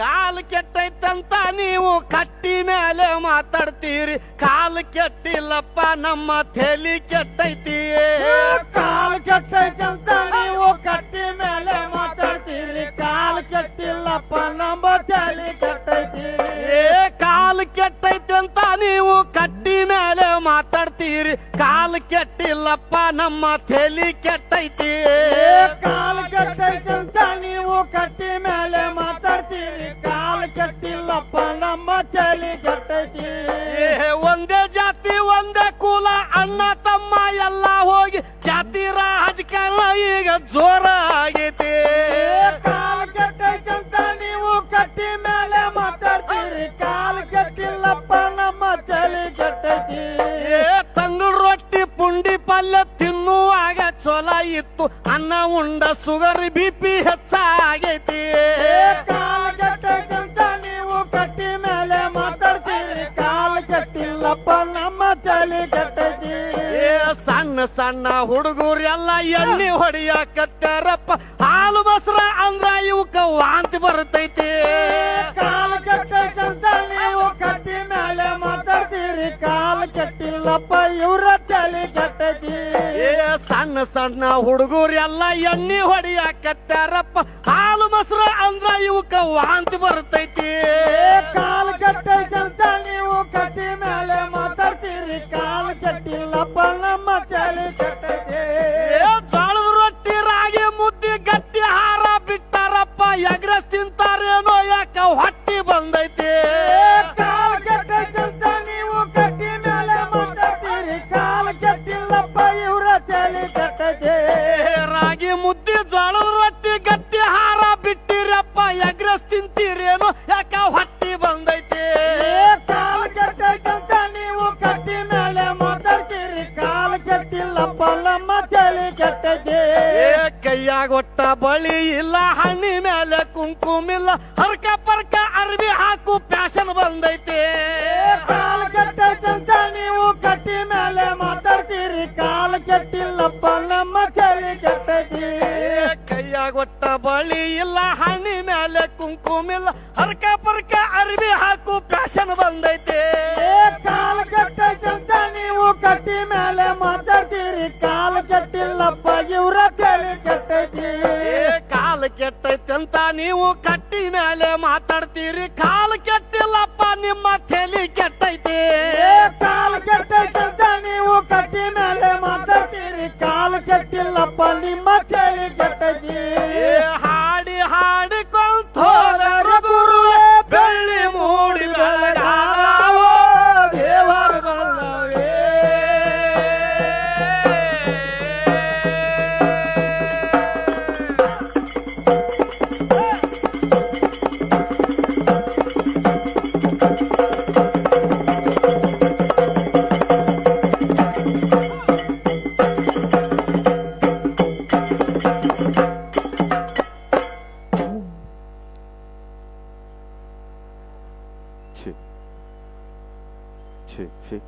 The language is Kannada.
ಕಾಲು ಕೆಟ್ಟೈತಂತ ನೀವು ಕಟ್ಟಿ ಮೇಲೆ ಮಾತಾಡ್ತೀರಿ. ಕಾಲು ಕೆಟ್ಟಿಲ್ಲಪ್ಪ, ನಮ್ಮ ತಲಿ ಕೆಟ್ಟೈತಿ ಕಾಲು ಕೆಟ್ಟೈತಂತ ನೀವು ಕಟ್ಟಿ ಮೇಲೆ ಮಾತಾಡ್ತೀರಿ. ಕಾಲು ಕೆಟ್ಟಿಲ್ಲಪ್ಪ, ನಮ್ಮ ಚಳಿ ಕೆಟ್ಟೈತಿ ಕೆಟ್ಟೈತಿ ಅಂತ ನೀವು ಕಟ್ಟಿ ಮೇಲೆ ಮಾತಾಡ್ತೀರಿ. ಕಾಲು ಕೆಟ್ಟಿಲ್ಲಪ್ಪ ನಮ್ಮ ತೆಲಿ ಕೆಟ್ಟೈತಿ. ಕಾಲ್ ಕಾಲ್ ಅಂತ ನೀವು ಕಟ್ಟಿ ಮೇಲೆ ಮಾತಾಡ್ತೀರಿ. ಕಾಲ್ ಕೆಟ್ಟಿಲ್ಲಪ್ಪ ನಮ್ಮ ತೆಲಿ ಕೆಟ್ಟೈತಿ. ಒಂದೇ ಜಾತಿ ಒಂದೇ ಕುಲ ಅಣ್ಣ ತಮ್ಮ ಎಲ್ಲ ಹೋಗಿ ಜಾತಿ ರಾಜಕಾರಣ ಈಗ ಜೋರ ಆಗೈತಿ ಚೊಲ ಇತ್ತು ಅನ್ನ ಉಂಡ ಸುಗರ್ ಬಿ ಪಿ ಹೆಚ್ಚಾಗೈತಿ. ನೀವು ಕಟ್ಟಿ ಮೇಲೆ ಮಾತಾಡ್ತೀರಿ. ಕಾಲ್ ಕಟ್ಟಿಲ್ಲಪ್ಪ ನಮ್ಮ ತಲೆ ಕಟ್ಟೈತಿ. ಸಣ್ಣ ಸಣ್ಣ ಹುಡುಗರೆಲ್ಲ ಎಣ್ಣೆ ಹೊಡಿಯಾಕತ್ತಾರಪ್ಪ ಹಾಲು ಬಸ್ರ ಅಂದ್ರ ಇವಕ್ಕ ವಾಂತಿ ಬರ್ತೈತಿ. ಕಾಲ್ ಕೆಟ್ಟೈತಂತ ನೀವು ಕಟ್ಟಿ ಮೇಲೆ ಮಾತಾಡ್ತೀರಿ. ಕಾಲ್ ಕಟ್ಟಿಲ್ಲಪ್ಪ ಇವ್ರ ತಲೆ ಕೆಟ್ಟೈತಿ. ಸಣ್ಣ ಸಣ್ಣ ಹುಡುಗರೆಲ್ಲ ಎಣ್ಣೆ ಹೊಡಿಯಾಕತ್ತಾರಪ್ಪ ಹಾಲು ಮೊಸರು ಅಂದ್ರ ಇವಕ್ಕ ವಾಂತಿ ಬರ್ತೈತಿ. ಕಾಲ್ ಕೆಟ್ಟೈತಂತ ಏ ಮುದ್ದೆ ಜೋಳದ ರೊಟ್ಟಿ ಗಟ್ಟಿ ಹಾರ ಬಿಟ್ಟಿರಪ್ಪ ಎಗ್ರೆಸ್ ತಿಂತೀರೇನು ಯಾಕ ಹೊಟ್ಟಿ ಬಂದೈತೆ? ಕಾಲ್ ಕೆಟ್ಟೈತಂತ ನೀವು ಕಟ್ಟಿ ಮೇಲೆ ಮಾತಾಡ್ತೀರಿ. ಕಾಲ್ ಕೆಟ್ಟಿಲ್ಲಪ್ಪ ನಮ್ಮ ತಲೆ ಕೆಟ್ಟೈತಿ. ಕೈಯಾಗ ಒಟ್ಟ ಬಳಿ ಇಲ್ಲ ಹಣ್ಣಿ ಮೇಲೆ ಕುಂಕುಮಿಲ್ಲ ಹರ್ಕ ಪರ್ಕ ಅರ್ಬಿ ಹಾಕು ಪ್ಯಾಶನ್ ಬಂದೈತೆ. ಕಾಲ್ ಕೆಟ್ಟೈತಂತ ನೀವು ಕಟ್ಟಿ ಮೇಲೆ ಮಾತಾಡ್ತೀರಿ. ಕಾಲ್ ಕೆಟ್ಟಿಲ್ಲಪ್ಪ ಕೈಯಾಗ ಒಟ್ಟ ಬಳಿ ಇಲ್ಲ ಹಣ್ಣಿ ಮೇಲೆ ಕುಂಕುಮಿಲ್ಲ ಹರ್ಕ ಪರ್ಕ ಅರ್ಬಿ ಹಾಕು ಫ್ಯಾಷನ್ ಬಂದೈತೆ. ಕಾಲ್ ಕೆಟ್ಟೈತಂತ ನೀವು ಕಟ್ಟಿ ಮೇಲೆ ಮಾತಾಡ್ತೀರಿ. ಕಾಲ್ ಕೆಟ್ಟಿಲ್ಲಪ್ಪ ಇವ್ರ ಕೇಳಿ ಕೆಟ್ಟೈತಿ. ಕಾಲ ಕೆಟ್ಟೈತಿ ಅಂತ ನೀವು ಕಟ್ಟಿ ಮೇಲೆ ಮಾತಾಡ್ತೀರಿ. ಕಾಲ ಕೆಟ್ಟಿಲ್ಲಪ್ಪ ನಿಮ್ಮ ತಲೆ ಕೆಟ್ಟೈತಿ. ಏ ಕಾಲ್ ಕೆಟ್ಟೈತಂತ ನೀವು ಕಟ್ಟಿ ಮೇಲೆ ಮಾತಾಡ್ತೀರಿ. ಕಾಲ್ ಕೆಟ್ಟಿಲ್ಲಪ್ಪ ನಿಮ್ಮ 去去。